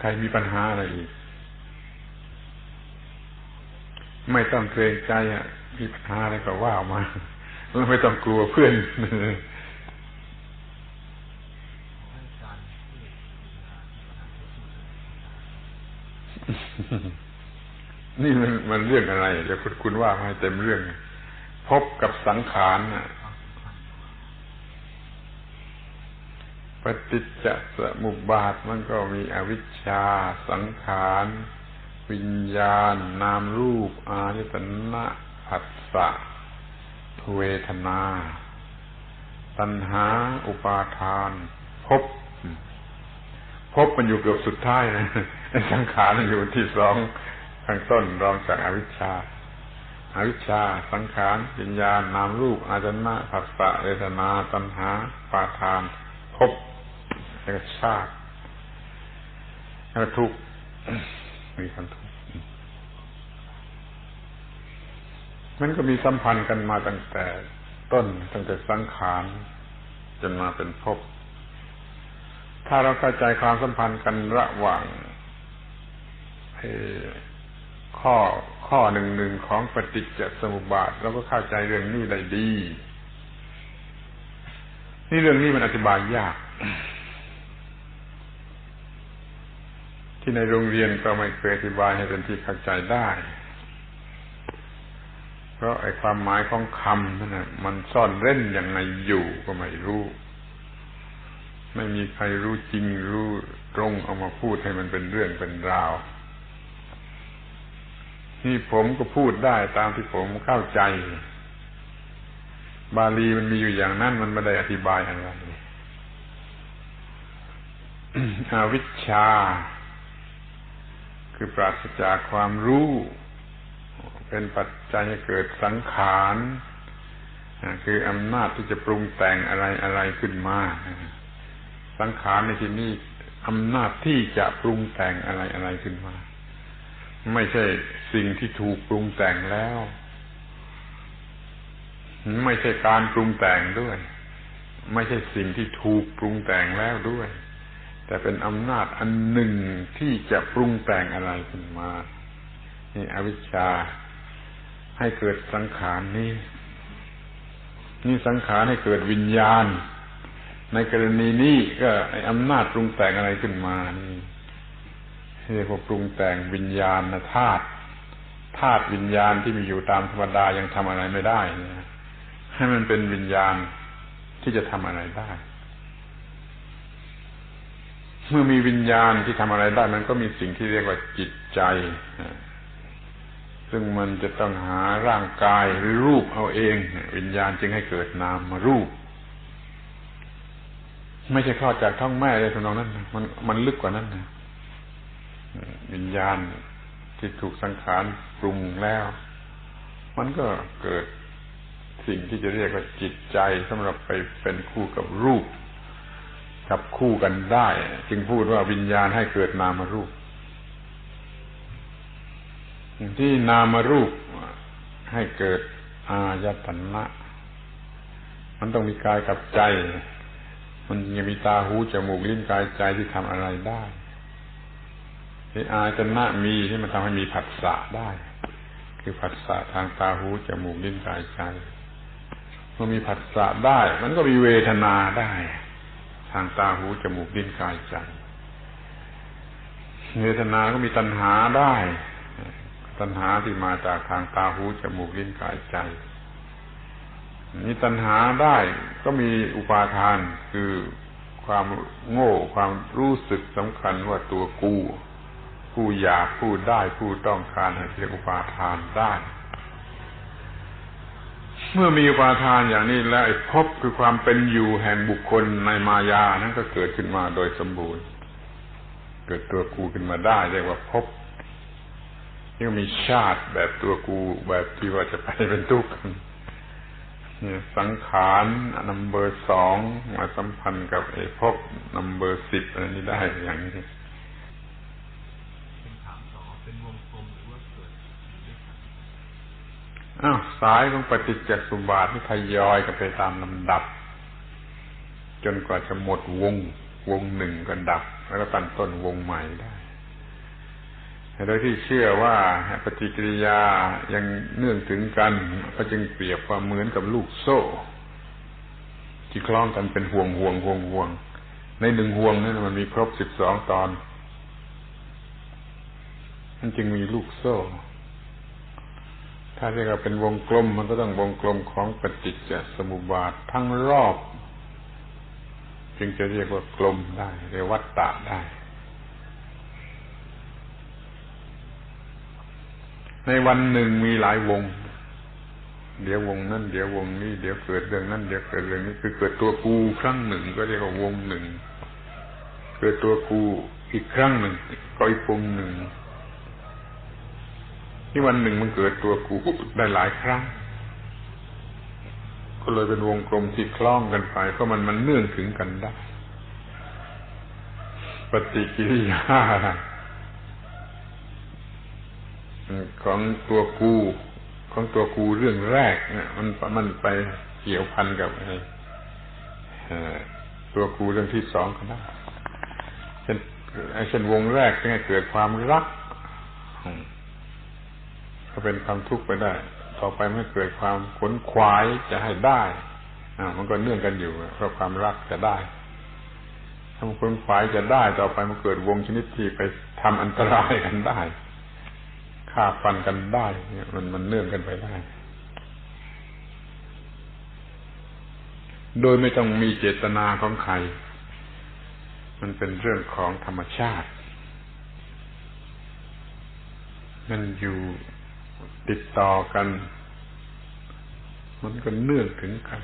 ใครมีปัญหาอะไรอีก ไม่ต้องเกรงใจอะ มีปัญหาอะไรก็ว่ามาแล้วไม่ต้องกลัวเพื่อนนี่มันมันเรื่องอะไรเดี๋ยวคุณคุณว่าให้เต็มเรื่อง พบกับสังขารป ฏิจจสมุปบาทมันก็มีอวิชชา สังขาร วิญญาณ นามรูป อายตนะผัสสะเวทนา ตัณหา อุปาทาน พบ พบมันอยู่เกือบสุดท้ายนะสังขารมันอยู่ที่สองข้างต้นรองจากอวิชชาอาวิชชา สังขารวิญญาณนามรูป อาจนะผัสสะเวทนา ตัณหาปาทาน พบ แล้วก็ชาติแล้วก็ทุกข์มีความทุกข์มันก็มีสัมพันธ์กันมาตั้งแต่ต้นตั้งแต่สังขารจนมาเป็นภพถ้าเราเข้าใจความสัมพันธ์กันระหว่างข้อข้อหนึ่งหนึ่งของปฏิจจสมุปบาทเราก็เข้าใจเรื่องนี้ได้ดี นี่เรื่องนี้มันอธิบายยาก ที่ในโรงเรียนก็ไม่เคยอธิบายให้เป็นที่เข้าใจได้ เพราะไอ้ความหมายของคำนั่นนะมันซ่อนเร้นอย่างไงอยู่ก็ไม่รู้ ไม่มีใครรู้จริงรู้ตรงเอามาพูดให้มันเป็นเรื่องเป็นราวนี่ผมก็พูดได้ตามที่ผมเข้าใจ บาลีมันมีอยู่อย่างนั้นมันไม่ได้อธิบายอะไรอวิชชา คือปราศจากความรู้ เป็นปัจจัยให้เกิดสังขารคืออำนาจที่จะปรุงแต่งอะไรอะไรขึ้นมา สังขารในที่นี้อำนาจที่จะปรุงแต่งอะไรอะไรขึ้นมา ไม่ใช่สิ่งที่ถูกปรุงแต่งแล้ว ไม่ใช่การปรุงแต่งด้วย ไม่ใช่สิ่งที่ถูกปรุงแต่งแล้วด้วย แต่เป็นอำนาจอันหนึ่งที่จะปรุงแต่งอะไรขึ้นมา นี่อวิชชาให้เกิดสังขารนี้ นี่สังขารให้เกิดวิญญาณ ในกรณีนี้ก็ไออำนาจปรุงแต่งอะไรขึ้นมานี่เรียกว่าปรุงแต่งวิญญาณธาตุธาตุวิญญาณที่มีอยู่ตามธรรมดายังทำอะไรไม่ได้นะให้มันเป็นวิญญาณที่จะทำอะไรได้ เมื่อมีวิญญาณที่ทำอะไรได้มันก็มีสิ่งที่เรียกว่าจิตใจ ซึ่งมันจะต้องหาร่างกายหรือรูปเอาเอง วิญญาณจึงให้เกิดนามมารูป ไม่ใช่ข้อจากท้องแม่เลยทำนองนั้น มันมันลึกกว่านั้นนะวิญญาณที่ถูกสังขารปรุงแล้ว มันก็เกิดสิ่งที่จะเรียกว่าจิตใจสำหรับไปเป็นคู่กับรูป กับคู่กันได้ จึงพูดว่าวิญญาณให้เกิดนามรูป ที่นามรูปให้เกิดอายตนะ มันต้องมีกายกับใจ มันยังมีตาหูจมูกลิ้นกายใจที่ทำอะไรได้ที่อาจนะมีที่มันทำให้มีผัสสะได้ คือผัสสะทางตาหูจมูกลิ้นกายใจเมื่อมีผัสสะได้ มันก็มีเวทนาได้ ทางตาหูจมูกลิ้นกายใจเวทนาก็มีตัณหาได้ ตัณหาที่มาจากทางตาหูจมูกลิ้นกายใจมีตัณหาได้ก็มีอุปาทานคือความโง่ความรู้สึกสำคัญว่าตัวกูผู้อยากผู้ได้ผู้ต้องการเรียกอุปาทานได้ เมื่อมีอุปาทานอย่างนี้แล้วพบคือความเป็นอยู่แห่งบุคคลในมายานั้นก็เกิดขึ้นมาโดยสมบูรณ์ เกิดตัวกูขึ้นมาได้เรียกว่าพบยังมีชาติแบบตัวกูแบบที่ว่าจะไปเป็นทุกข์สังขารนัมเบอร์สองมาสัมพันธ์กับไอ้พบนัมเบอร์สิบอะไรนี้ได้อย่างนี้ อ้าวสายของปฏิจจสุบาทที่ทยอยกันไปตามลำดับ จนกว่าจะหมดวง วงหนึ่งก็ดับ แล้วก็ตั้งต้นวงใหม่ได้โดยที่เชื่อว่าปฏิกิริยายังเนื่องถึงกัน ก็จึงเปรียบความเหมือนกับลูกโซ่ ที่คล้องกันเป็นห่วงห่วงห่วงห่วง ในหนึ่งห่วงนั้นมันมีครบสิบสองตอนมันจึงมีลูกโซ่ ถ้าเรียกว่าเป็นวงกลมมันก็ต้องวงกลมของปฏิจจสมุปบาททั้งรอบ จึงจะเรียกว่ากลมได้เรียกวัตตะได้ ในวันหนึ่งมีหลายวง เดี๋ยววงนั่นเดี๋ยววงนี้เดี๋ยวเกิดเรื่องนั่นเดี๋ยวเกิดเรื่องนี้คือเกิดตัวกูครั้งหนึ่งก็เรียกว่าวงหนึ่ง เกิดตัวกูอีกครั้งหนึ่งก็อีกวงหนึ่ง ที่วันหนึ่งมันเกิดตัวกูได้หลายครั้ง ก็เลยเป็นวงกลมที่คล้องกันไปเพราะมันมันเนื่องถึงกันได้ ปฏิกิริยาของตัวกูของตัวกูเรื่องแรกเนี่ยมันมันไปเกี่ยวพันกับไอ้ตัวกูเรื่องที่สองก็ได้เช่นเช่นวงแรกเนี่ยเกิดความรัก ก็เป็นความทุกข์ไปได้ ต่อไปไม่เกิดความขนขวายจะให้ได้อ่ามันก็เนื่องกันอยู่เพราะความรักจะได้ถ้ามันขนขวายจะได้ต่อไปมันเกิดวงชนิดที่ไปทำอันตรายกันได้ฆ่าฟันกันได้เนี่ยมันมันเนื่องกันไปได้ โดยไม่ต้องมีเจตนาของใคร มันเป็นเรื่องของธรรมชาติ มันอยู่ ติดต่อกัน มันก็เนื่องถึงกัน